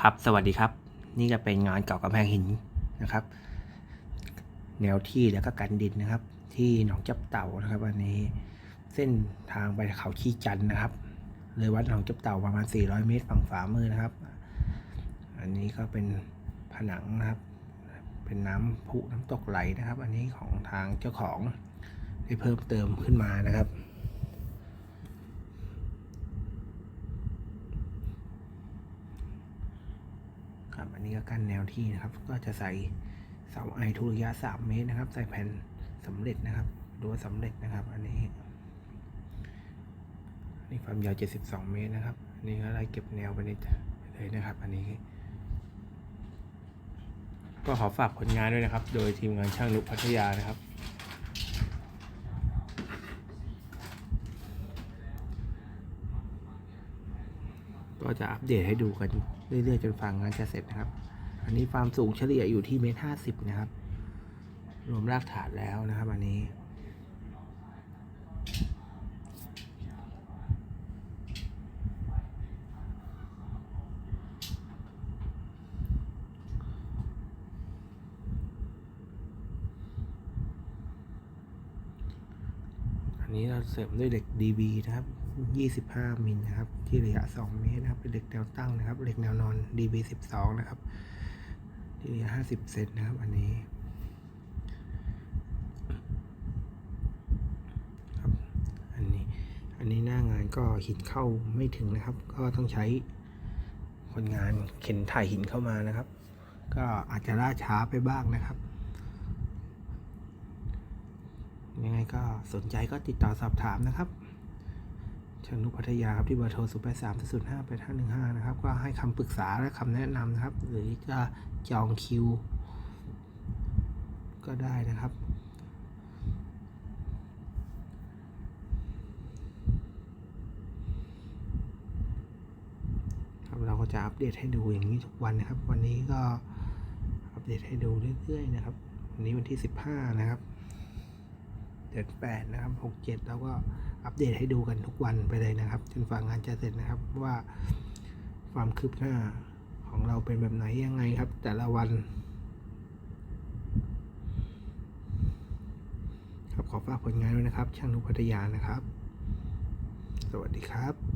ครับ สวัสดีครับ นี่ก็เป็นงานเก่ากำแพงหินนะครับ แนวที่แล้วก็กันดินนะครับ ที่หนองจับเต่านะครับอันนี้เส้นทางไปเขาขี้จันนะครับ เลยวัดหนองจับเต่าประมาณ 400 เมตรฝั่งฝามือนะครับ อันนี้ก็เป็นผนังนะครับ เป็นน้ำพุน้ำตกไหลนะครับ อันนี้ของทางเจ้าของได้เพิ่มเติมขึ้นมานะครับ ครับอันนี้ก็กั้นแนวที่นะครับ ก็จะใส่เสาไอทุระยะ3เมตรนะครับ ใส่แผ่นสำเร็จนะครับรั้วสำเร็จนะครับ อันนี้นี่ความยาว 72 เมตรนะครับอันนี้ก็ไล่เก็บแนวไปเลยนะครับ อันนี้ ก็ขอฝากผลงานด้วยนะครับ โดยทีมงานช่างนุพัทยานะครับ ก็จะอัปเดตให้ดูกันเรื่อยๆจนฟังงานจะเสร็จนะครับ อันนี้ความสูงเฉลี่ยอยู่ที่เมตรห้าสิบนะครับ รวมรากฐานแล้วนะครับ อันนี้ อั นนี้เราเสริมด้วยเหล็ก DB นะครับ 25 มิลนะครับ ที่ระยะ 2 เมตรนะครับ เป็นเหล็กแนวตั้งนะครับ เหล็กแนวนอน DB 12 นะครับ ที่ระยะ 50 เซนนะครับ อันนี้ครับ อันนี้ อันนี้หน้างานก็หินเข้าไม่ถึงนะครับ ก็ต้องใช้คนงานเข็นถ่ายหินเข้ามานะครับ ก็อาจจะล่าช้าไปบ้างนะครับ ยังไงก็สนใจก็ติดต่อสอบถามนะครับชนุพัทยาครับที่เบอร์โทร0 8 3 0 5 8 5 1 5 นะครับ ก็ให้คำปรึกษาและคำแนะนำนะครับ หรือจะจองคิว ก็ได้นะครับครับเราก็จะอัปเดตให้ดูอย่างนี้ทุกวันนะครับ วันนี้ก็อัปเดตให้ดูเรื่อยๆนะครับ วันนี้วันที่ 15 นะครับ เดือนแปดนะครับหกเจ็ดแล้วก็อัปเดตให้ดูกันทุกวันไปเลยนะครับ จนฝั่งงานจะเสร็จนะครับว่าความคืบหน้าของเราเป็นแบบไหนยังไงครับ แต่ละวัน ครับขอฝากผลงานด้วยนะครับ ช่างนุพัทยานะครับ สวัสดีครับ